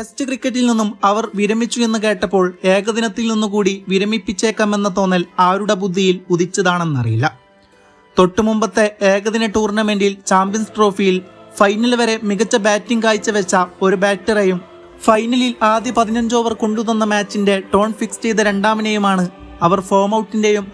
Test ക്രിക്കറ്റിൽ നിന്നും അവർ വിരമിച്ചു എന്ന് കേട്ടപ്പോൾ ഏകദിനത്തിൽ നിന്നുകൂടി വിരമിപ്പിച്ചേക്കാമെന്ന തോന്നൽ ആരുടെ ബുദ്ധിയിൽ ഉദിച്ചതാണെന്നറിയില്ല. തൊട്ടുമുമ്പത്തെ ഏകദിന ടൂർണമെന്റിൽ ചാമ്പ്യൻസ് ട്രോഫിയിൽ ഫൈനൽ വരെ മികച്ച ബാറ്റിംഗ് കാഴ്ചവെച്ച ഒരു ബാറ്ററെയും ഫൈനലിൽ ആദ്യ പതിനഞ്ച് ഓവർ കൊണ്ടുതന്ന മാച്ചിന്റെ ടോൺ ഫിക്സ് ചെയ്ത രണ്ടാമനെയുമാണ് അവർ ഫോം ഔട്ടിന്റെയും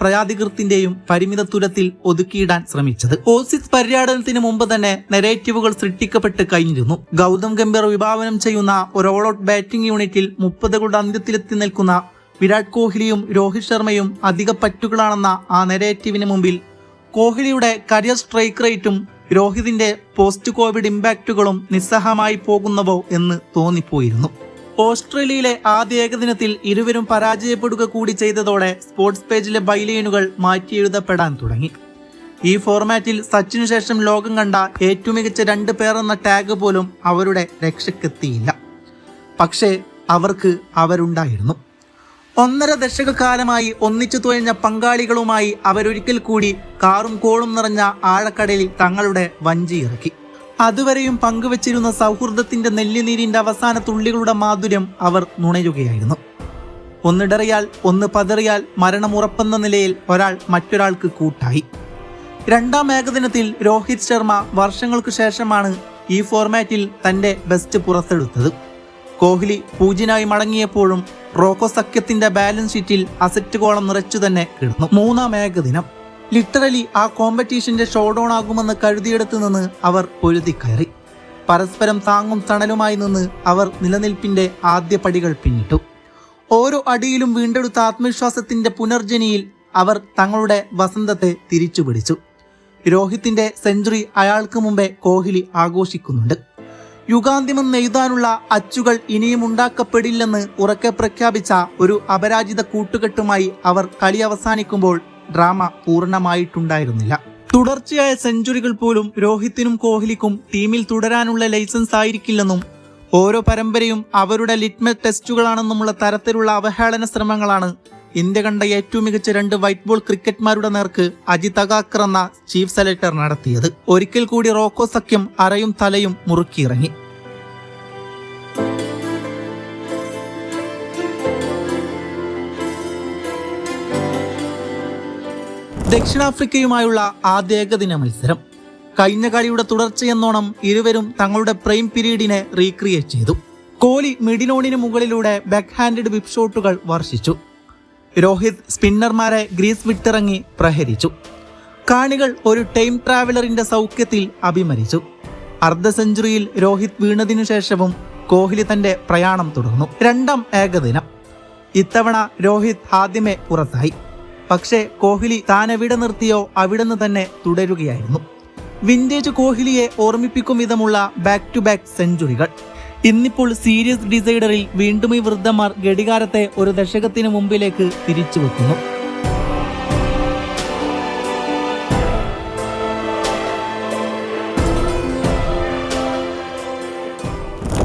പരിമിത തുരത്തിൽ ഒതുക്കിയിടാൻ ശ്രമിച്ചത്. ഓസിസ് പര്യടനത്തിന് മുമ്പ് തന്നെ നെറേറ്റീവുകൾ സൃഷ്ടിക്കപ്പെട്ട് കഴിഞ്ഞിരുന്നു. ഗൗതം ഗംഭീർ വിഭാവനം ചെയ്യുന്ന ഒരു ഓൾ ഔട്ട് ബാറ്റിംഗ് യൂണിറ്റിൽ മുപ്പതുകളുടെ അന്ത്യത്തിലെത്തി നിൽക്കുന്ന വിരാട് കോഹ്ലിയും രോഹിത് ശർമ്മയും അധിക പറ്റുകളാണെന്ന ആ നെറേറ്റീവിന് മുമ്പിൽ കോഹ്ലിയുടെ കരിയർ സ്ട്രൈക്ക് റേറ്റും രോഹിതിന്റെ പോസ്റ്റ് കോവിഡ് ഇമ്പാക്റ്റുകളും നിസ്സഹമായി പോകുന്നവോ എന്ന് തോന്നിപ്പോയിരുന്നു. ഓസ്ട്രേലിയയിലെ ആദ്യ ഏകദിനത്തിൽ ഇരുവരും പരാജയപ്പെടുക കൂടി ചെയ്തതോടെ സ്പോർട്സ് പേജിലെ ബൈലൈനുകൾ മാറ്റിയെഴുതപ്പെടാൻ തുടങ്ങി. ഈ ഫോർമാറ്റിൽ സച്ചിനു ശേഷം ലോകം കണ്ട ഏറ്റവും മികച്ച രണ്ട് പേർ എന്ന ടാഗ് പോലും അവരുടെ രക്ഷക്കെത്തിയില്ല പക്ഷേ അവർക്ക് അവരുണ്ടായിരുന്നു. ഒന്നര ദശകക്കാലമായി ഒന്നിച്ചു തുഴഞ്ഞ പങ്കാളികളുമായി അവരൊരിക്കൽ കൂടി കാറും കോളും നിറഞ്ഞ ആഴക്കടലിൽ തങ്ങളുടെ വഞ്ചി ഇറക്കി. അതുവരെയും പങ്കുവച്ചിരുന്ന സൗഹൃദത്തിന്റെ നെല്ലിനീരിന്റെ അവസാന തുള്ളികളുടെ മാധുര്യം അവർ നുണയുകയായിരുന്നു. ഒന്നിടറിയാൽ ഒന്ന് പതറിയാൽ മരണമുറപ്പെന്ന നിലയിൽ ഒരാൾ മറ്റൊരാൾക്ക് കൂട്ടായി. രണ്ടാം ഏകദിനത്തിൽ രോഹിത് ശർമ്മ വർഷങ്ങൾക്കു ശേഷമാണ് ഈ ഫോർമാറ്റിൽ തന്റെ ബെസ്റ്റ് പുറത്തെടുത്തത്. കോഹ്ലി പൂജ്യനായി മടങ്ങിയപ്പോഴും റോക്കോ സഖ്യത്തിന്റെ ബാലൻസ് ഷീറ്റിൽ അസറ്റ് കോളം നിറച്ചു തന്നെ കിടന്നു. മൂന്നാം ഏകദിനം ലിറ്ററലി ആ കോമ്പറ്റീഷന്റെ ഷോ ഡൗൺ ആകുമെന്ന് കരുതിയെടുത്തു നിന്ന് അവർ പൊരുതി കയറി. പരസ്പരം താങ്ങും തണലുമായി നിന്ന് അവർ നിലനിൽപ്പിന്റെ ആദ്യ പടികൾ പിന്നിട്ടു. ഓരോ അടിയിലും വീണ്ടെടുത്ത ആത്മവിശ്വാസത്തിന്റെ പുനർജനിയിൽ അവർ തങ്ങളുടെ വസന്തത്തെ തിരിച്ചുപിടിച്ചു രോഹിത്തിന്റെ സെഞ്ചുറി അയാൾക്ക് മുമ്പേ കോഹ്ലി ആഘോഷിക്കുന്നുണ്ട്. യുഗാന്തിമെന്ന് എഴുതാനുള്ള അച്ചുകൾ ഇനിയും ഉണ്ടാക്കപ്പെടില്ലെന്ന് ഉറക്കെ പ്രഖ്യാപിച്ച ഒരു അപരാജിത കൂട്ടുകെട്ടുമായി അവർ കളി അവസാനിക്കുമ്പോൾ ഡ്രാമ പൂർണമായിട്ടുണ്ടായിരുന്നില്ല. തുടർച്ചയായ സെഞ്ചുറികൾ പോലും രോഹിത്തിനും കോഹ്ലിക്കും ടീമിൽ തുടരാനുള്ള ലൈസൻസ് ആയിരിക്കില്ലെന്നും ഓരോ പരമ്പരയും അവരുടെ ലിറ്റ്മസ് ടെസ്റ്റുകളാണെന്നുമുള്ള തരത്തിലുള്ള അവഹേളന ശ്രമങ്ങളാണ് ഇന്ത്യ കണ്ട ഏറ്റവും മികച്ച രണ്ട് വൈറ്റ് ബോൾ ക്രിക്കറ്റ്മാരുടെ നേർക്ക് അജിത് അഗാക്കർ എന്ന ചീഫ് സെലക്ടർ നടത്തിയത്. ഒരിക്കൽ കൂടി റോക്കോ സഖ്യം അറയും തലയും മുറുക്കിയിറങ്ങി. ദക്ഷിണാഫ്രിക്കയുമായുള്ള ആദ്യ ഏകദിന മത്സരം. കഴിഞ്ഞ കളിയുടെ തുടർച്ചയെന്നോണം ഇരുവരും തങ്ങളുടെ പ്രൈം പീരീഡിനെ റീക്രിയേറ്റ് ചെയ്തു. കോഹ്ലി മിഡിലോണിന് മുകളിലൂടെ ബാക്ക് ഹാൻഡഡ് വിപ്പ് ഷോട്ടുകൾ വർഷിച്ചു. രോഹിത് സ്പിന്നർമാരെ ഗ്രീസ് വിട്ടിറങ്ങി പ്രഹരിച്ചു. കാണികൾ ഒരു ടൈം ട്രാവലറിന്റെ സൗഖ്യത്തിൽ അഭിമരിച്ചു. അർദ്ധ സെഞ്ചുറിയിൽ രോഹിത് വീണതിനു ശേഷവും കോഹ്ലി തന്റെ പ്രയാണം തുടർന്നു. രണ്ടാം ഏകദിനം. ഇത്തവണ രോഹിത് ആദ്യമേ പുറത്തായി. പക്ഷേ കോഹ്ലി താൻ എവിടെ നിർത്തിയോ അവിടുന്ന് തന്നെ തുടരുകയായിരുന്നു. വിന്റേജ് കോഹ്ലിയെ ഓർമ്മിപ്പിക്കും വിധമുള്ള ബാക്ക് ടു ബാക്ക് സെഞ്ചുറികൾ ഇന്നിപ്പോൾ സീരിയസ് ഡിസൈഡറിൽ വീണ്ടും ഈ വൃദ്ധന്മാർ ഘടികാരത്തെ ഒരു ദശകത്തിന് മുമ്പിലേക്ക് തിരിച്ചു വെക്കുന്നു.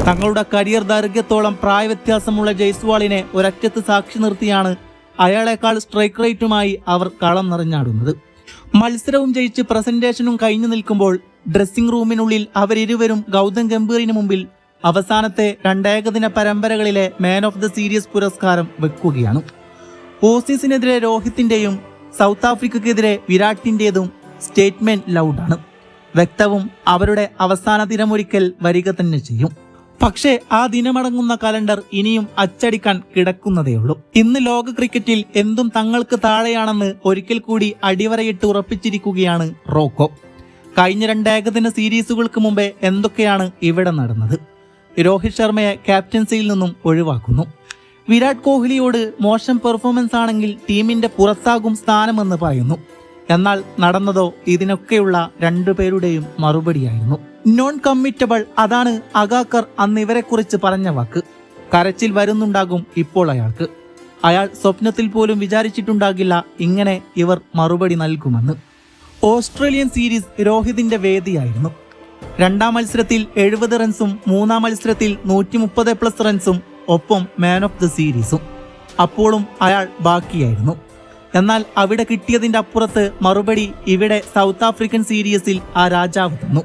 തങ്ങളുടെ കരിയർ ദൈർഘ്യത്തോളം പ്രായവ്യത്യാസമുള്ള ജയ്സ്വാളിനെ ഒരറ്റത്ത് സാക്ഷി നിർത്തിയാണ് അയാളെക്കാൾ സ്ട്രൈക്ക് റേറ്റുമായി അവർ കളം നിറഞ്ഞാടുന്നത്. മത്സരവും ജയിച്ച് പ്രസന്റേഷനും കഴിഞ്ഞു നിൽക്കുമ്പോൾ ഡ്രസ്സിംഗ് റൂമിനുള്ളിൽ അവരിരുവരും ഗൗതം ഗംഭീറിന് മുമ്പിൽ അവസാനത്തെ രണ്ടേകദിന പരമ്പരകളിലെ മാൻ ഓഫ് ദ സീരീസ് പുരസ്കാരം വെക്കുകയാണ്. ഓസീസിനെതിരെ രോഹിത്തിന്റെയും സൗത്ത് ആഫ്രിക്കയ്ക്കെതിരെ വിരാട്ടിന്റേതും സ്റ്റേറ്റ്മെന്റ് ലൗഡാണ് വ്യക്തവും അവരുടെ അവസാന ദിനമൊരിക്കൽ വരിക തന്നെ ചെയ്യും. പക്ഷേ ആ ദിനമടങ്ങുന്ന കലണ്ടർ ഇനിയും അച്ചടിക്കാൻ കിടക്കുന്നതേയുള്ളൂ. ഇന്ന് ലോക ക്രിക്കറ്റിൽ എന്തും തങ്ങൾക്ക് താഴെയാണെന്ന് ഒരിക്കൽ കൂടി അടിവരയിട്ട് ഉറപ്പിച്ചിരിക്കുകയാണ് റോക്കോ. കഴിഞ്ഞ രണ്ട് ഏകദിന സീരീസുകൾക്ക് മുമ്പേ എന്തൊക്കെയാണ് ഇവിടെ നടന്നത്? രോഹിത് ശർമ്മയെ ക്യാപ്റ്റൻസിയിൽ നിന്നും ഒഴിവാക്കുന്നു. വിരാട് കോഹ്ലിയോട് മോശം പെർഫോമൻസ് ആണെങ്കിൽ ടീമിന്റെ പുറത്താകും സ്ഥാനമെന്ന് പറയുന്നു. എന്നാൽ നടന്നതോ ഇതിനൊക്കെയുള്ള രണ്ടുപേരുടെയും മറുപടിയായിരുന്നു. നോൺ കമ്മിറ്റബിൾ അതാണ് അഗാക്കർ അന്ന് ഇവരെക്കുറിച്ച് പറഞ്ഞ വാക്ക്. കരച്ചിൽ വരുന്നുണ്ടാകും ഇപ്പോൾ അയാൾക്ക്. അയാൾ സ്വപ്നത്തിൽ പോലും വിചാരിച്ചിട്ടുണ്ടാകില്ല ഇങ്ങനെ ഇവർ മറുപടി നൽകുമെന്ന്. ഓസ്ട്രേലിയൻ സീരീസ് രോഹിതിന്റെ വേദിയായിരുന്നു. രണ്ടാം മത്സരത്തിൽ എഴുപത് റൺസും മൂന്നാം മത്സരത്തിൽ നൂറ്റി മുപ്പത് പ്ലസ് റൺസും ഒപ്പം മാൻ ഓഫ് ദി സീരീസും അപ്പോഴും അയാൾ ബാക്കിയായിരുന്നു. എന്നാൽ അവിടെ കിട്ടിയതിന്റെ അപ്പുറത്ത് മറുപടി ഇവിടെ സൗത്ത് ആഫ്രിക്കൻ സീരീസിൽ ആ രാജാവ് തന്നു.